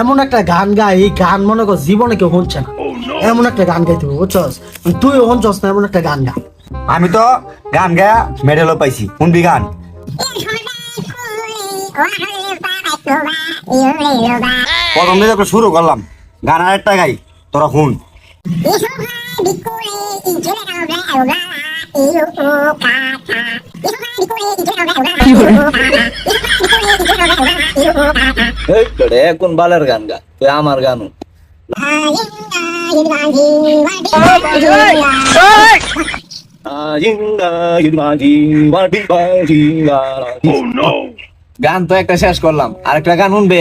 এমন একটা গান গাই এই গান মনে কর জীবনে কেউ শুনছে না। এমন একটা গান গাইতে হবে বুঝছস? তুই শুনছস না এমন একটা গান গা আমি তো গান গায়া মেডেলও পাইছি। শুনবি গান? প্রথম থেকে তো শুরু করলাম। গান আর একটা গাই তোরা শুন। এই এ কোন বালের গান গা? তুই আমার গানু। গান তো একটা শেষ করলাম। আরেকটা গান শুনবে?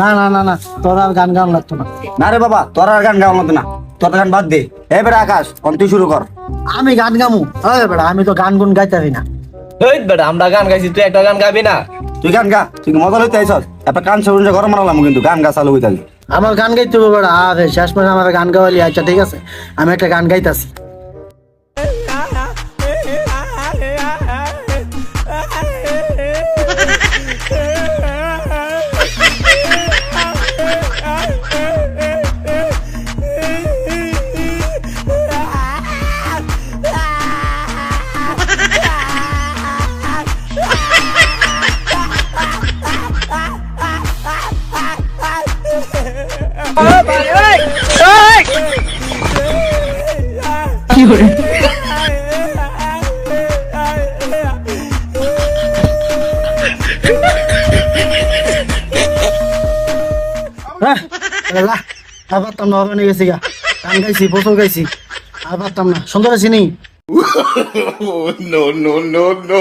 না না না না তোর আর গান গান লাগতো না। না রে বাবা তোর আর গান গাওয়া মতো না। তোর গান বাদ দে। এবার আকাশ অন তুই শুরু কর। আমি গান গামু। আরে বেটা আমি তো গান গুন গাইতে না। এই বেটা আমরা গান গাইছি তুই একটা গান গাবি না। তুই গান গা, তুই মজা লইতে আইসস একটা কান শুনুন যে গরম মারালাম কিন্তু, গান গা চালু হইতালি। আমার গান গাইতে হবে আর শেষ মাসে আমার গান গাওয়ালি আচ্ছা ঠিক আছে? আমি একটা গান গাইতাছি। হ্যাঁ? আর পারতাম না হবে গেছি গা। গান গাইছি বছর গাইছি। আর পারতাম না। সুন্দর আছি নি? No, no, no, no.